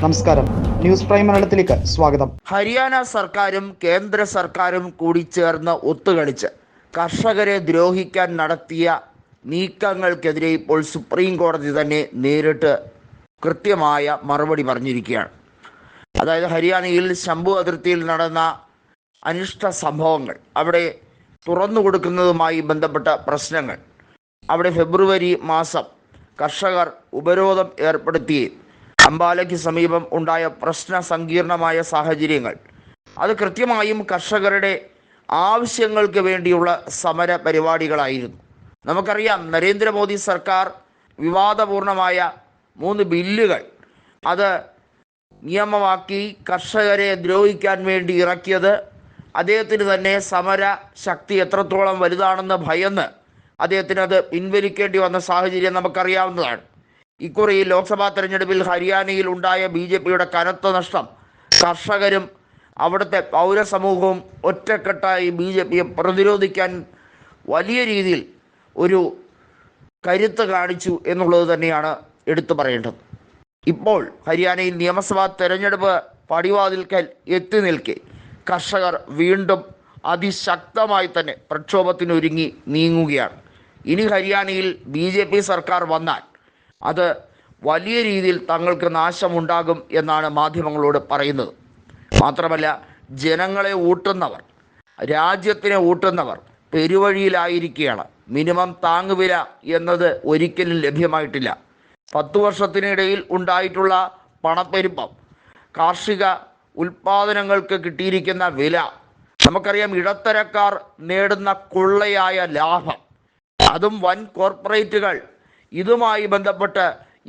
നമസ്കാരം. News prime മലയാളത്തിലേക്ക് സ്വാഗതം. ഹരിയാന സർക്കാരും കേന്ദ്ര സർക്കാരും കൂടി ചേർന്ന് ഒത്തുകളിച്ച് കർഷകരെ ദ്രോഹിക്കാൻ നടത്തിയ നീക്കങ്ങൾക്കെതിരെ ഇപ്പോൾ സുപ്രീം കോടതി തന്നെ നേരിട്ട് കൃത്യമായ മറുപടി പറഞ്ഞിരിക്കുകയാണ്. അതായത് ഹരിയാനയിൽ ശംഭു അതിർത്തിയിൽ നടന്ന അനിഷ്ട സംഭവങ്ങൾ അവിടെ തുറന്നു കൊടുക്കുന്നതുമായി ബന്ധപ്പെട്ട പ്രശ്നങ്ങൾ അവിടെ ഫെബ്രുവരി മാസം കർഷകർ ഉപരോധം ഏർപ്പെടുത്തുകയും അംബാലയ്ക്ക് സമീപം ഉണ്ടായ പ്രശ്ന സങ്കീർണമായ സാഹചര്യങ്ങൾ. അത് കൃത്യമായും കർഷകരുടെ ആവശ്യങ്ങൾക്ക് വേണ്ടിയുള്ള സമര പരിപാടികളായിരുന്നു. നമുക്കറിയാം നരേന്ദ്രമോദി സർക്കാർ വിവാദപൂർണമായ മൂന്ന് ബില്ലുകൾ അത് നിയമമാക്കി കർഷകരെ ദ്രോഹിക്കാൻ വേണ്ടി ഇറക്കിയത്. അദ്ദേഹത്തിന് തന്നെ സമര ശക്തി എത്രത്തോളം വലുതാണെന്ന് ഭയന്ന് അദ്ദേഹത്തിന് അത് പിൻവലിക്കേണ്ടി വന്ന സാഹചര്യം നമുക്കറിയാവുന്നതാണ്. ഇക്കുറി ലോക്സഭാ തെരഞ്ഞെടുപ്പിൽ ഹരിയാനയിൽ ഉണ്ടായ ബി ജെ പിയുടെ കനത്ത നഷ്ടം. കർഷകരും അവിടുത്തെ പൗരസമൂഹവും ഒറ്റക്കെട്ടായി ബി ജെ പിയെ പ്രതിരോധിക്കാൻ വലിയ രീതിയിൽ ഒരു കരുത്ത് കാണിച്ചു എന്നുള്ളത് തന്നെയാണ് എടുത്തു പറയേണ്ടത്. ഇപ്പോൾ ഹരിയാനയിൽ നിയമസഭാ തെരഞ്ഞെടുപ്പ് പടിവാതിൽക്കൽ എത്തി നിൽക്കെ. കർഷകർ വീണ്ടും അതിശക്തമായി തന്നെ പ്രക്ഷോഭത്തിനൊരുങ്ങി നീങ്ങുകയാണ്. ഇനി ഹരിയാനയിൽ ബി സർക്കാർ വന്നാൽ അത് വലിയ രീതിയിൽ തങ്ങൾക്ക് നാശമുണ്ടാകും എന്നാണ് മാധ്യമങ്ങളോട് പറയുന്നത്. മാത്രമല്ല ജനങ്ങളെ ഊട്ടുന്നവർ രാജ്യത്തിനെ ഊട്ടുന്നവർ പെരുവഴിയിലായിരിക്കുകയാണ്. മിനിമം താങ്ങുവില എന്നത് ഒരിക്കലും ലഭ്യമായിട്ടില്ല. പത്തു വർഷത്തിനിടയിൽ ഉണ്ടായിട്ടുള്ള പണപ്പെരുപ്പം കാർഷിക ഉൽപാദനങ്ങൾക്ക് കിട്ടിയിരിക്കുന്ന വില നമുക്കറിയാം ഇടത്തരക്കാർ നേടുന്ന കൊള്ളയായ ലാഭം അതും വൻ കോർപ്പറേറ്റുകൾ ഇതുമായി ബന്ധപ്പെട്ട്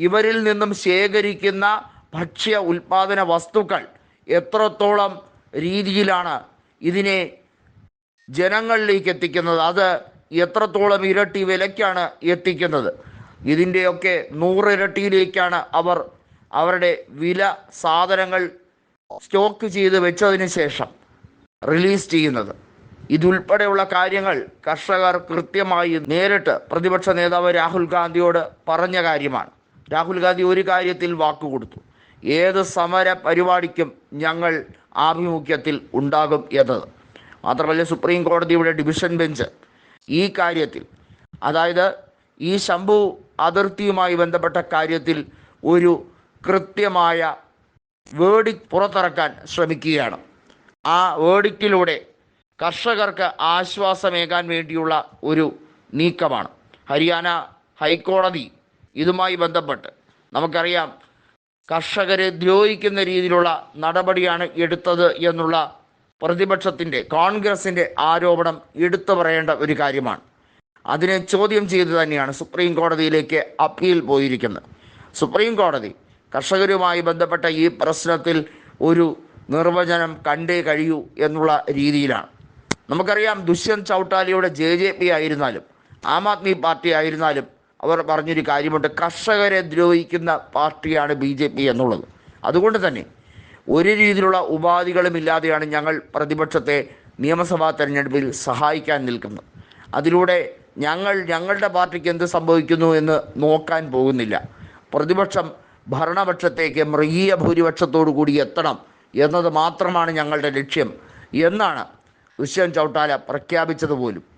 ഇവരിൽ നിന്നും ശേഖരിക്കുന്ന ഭക്ഷ്യ ഉൽപാദന വസ്തുക്കൾ എത്രത്തോളം രീതിയിലാണ് ഇതിനെ ജനങ്ങളിലേക്ക് എത്തിക്കുന്നത്? അത് എത്രത്തോളം ഇരട്ടി വിലയ്ക്കാണ് എത്തിക്കുന്നത്? ഇതിന്റെയൊക്കെ നൂറിരട്ടിയിലേക്കാണ് അവർ അവരുടെ വില സാധനങ്ങൾ സ്റ്റോക്ക് ചെയ്ത് വെച്ചതിന് ശേഷം റിലീസ് ചെയ്യുന്നത്. ഇതുൾപ്പെടെയുള്ള കാര്യങ്ങൾ കർഷകർ കൃത്യമായി നേരിട്ട് പ്രതിപക്ഷ നേതാവ് രാഹുൽ ഗാന്ധിയോട് പറഞ്ഞ കാര്യമാണ്. രാഹുൽ ഗാന്ധി ഒരു കാര്യത്തിൽ വാക്കുകൊടുത്തു ഏത് സമര പരിപാടിക്കും ഞങ്ങൾ ആഭിമുഖ്യത്തിൽ ഉണ്ടാകും എന്നത്. മാത്രമല്ല സുപ്രീം കോടതിയുടെ ഡിവിഷൻ ബെഞ്ച് ഈ കാര്യത്തിൽ അതായത് ഈ ശംഭു അതിർത്തിയുമായി ബന്ധപ്പെട്ട കാര്യത്തിൽ ഒരു കൃത്യമായ വേർഡിക് പുറത്തിറക്കാൻ ശ്രമിക്കുകയാണ്. ആ വേർഡിക്റ്റിലൂടെ കർഷകർക്ക് ആശ്വാസമേകാൻ വേണ്ടിയുള്ള ഒരു നീക്കമാണ്. ഹരിയാന ഹൈക്കോടതി ഇതുമായി ബന്ധപ്പെട്ട് നമുക്കറിയാം കർഷകരെ ദ്രോഹിക്കുന്ന രീതിയിലുള്ള നടപടിയാണ് എടുത്തത് എന്നുള്ള പ്രതിപക്ഷത്തിന്റെ കോൺഗ്രസിന്റെ ആരോപണം എടുത്തു പറയേണ്ട ഒരു കാര്യമാണ്. അതിനെ ചോദ്യം ചെയ്ത് തന്നെയാണ് സുപ്രീം കോടതിയിലേക്ക് അപ്പീൽ പോയിരിക്കുന്നത്. സുപ്രീം കോടതി കർഷകരുമായി ബന്ധപ്പെട്ട ഈ പ്രശ്നത്തിൽ ഒരു നിർവചനം കണ്ടേ കഴിയൂ എന്നുള്ള രീതിയിലാണ്. നമുക്കറിയാം ദുഷ്യന്ത് ചൗട്ടാലിയുടെ ജെ ജെ പി ആയിരുന്നാലും ആം ആദ്മി പാർട്ടി ആയിരുന്നാലും അവർ പറഞ്ഞൊരു കാര്യമുണ്ട് കർഷകരെ ദ്രോഹിക്കുന്ന പാർട്ടിയാണ് ബി ജെ പി എന്നുള്ളത്. അതുകൊണ്ട് തന്നെ ഒരു രീതിയിലുള്ള ഉപാധികളും ഇല്ലാതെയാണ് ഞങ്ങൾ പ്രതിപക്ഷത്തെ നിയമസഭാ തെരഞ്ഞെടുപ്പിൽ സഹായിക്കാൻ നിൽക്കുന്നത്. അതിലൂടെ ഞങ്ങൾ ഞങ്ങളുടെ പാർട്ടിക്ക് എന്ത് സംഭവിക്കുന്നു എന്ന് നോക്കാൻ പോകുന്നില്ല. പ്രതിപക്ഷം ഭരണപക്ഷത്തേക്ക് മൃഗീയ ഭൂരിപക്ഷത്തോടു കൂടി എത്തണം എന്നത് മാത്രമാണ് ഞങ്ങളുടെ ലക്ഷ്യം എന്നാണ് ദുഷ്യന്ത് ചൗട്ടാല പ്രഖ്യാപിച്ചത് പോലും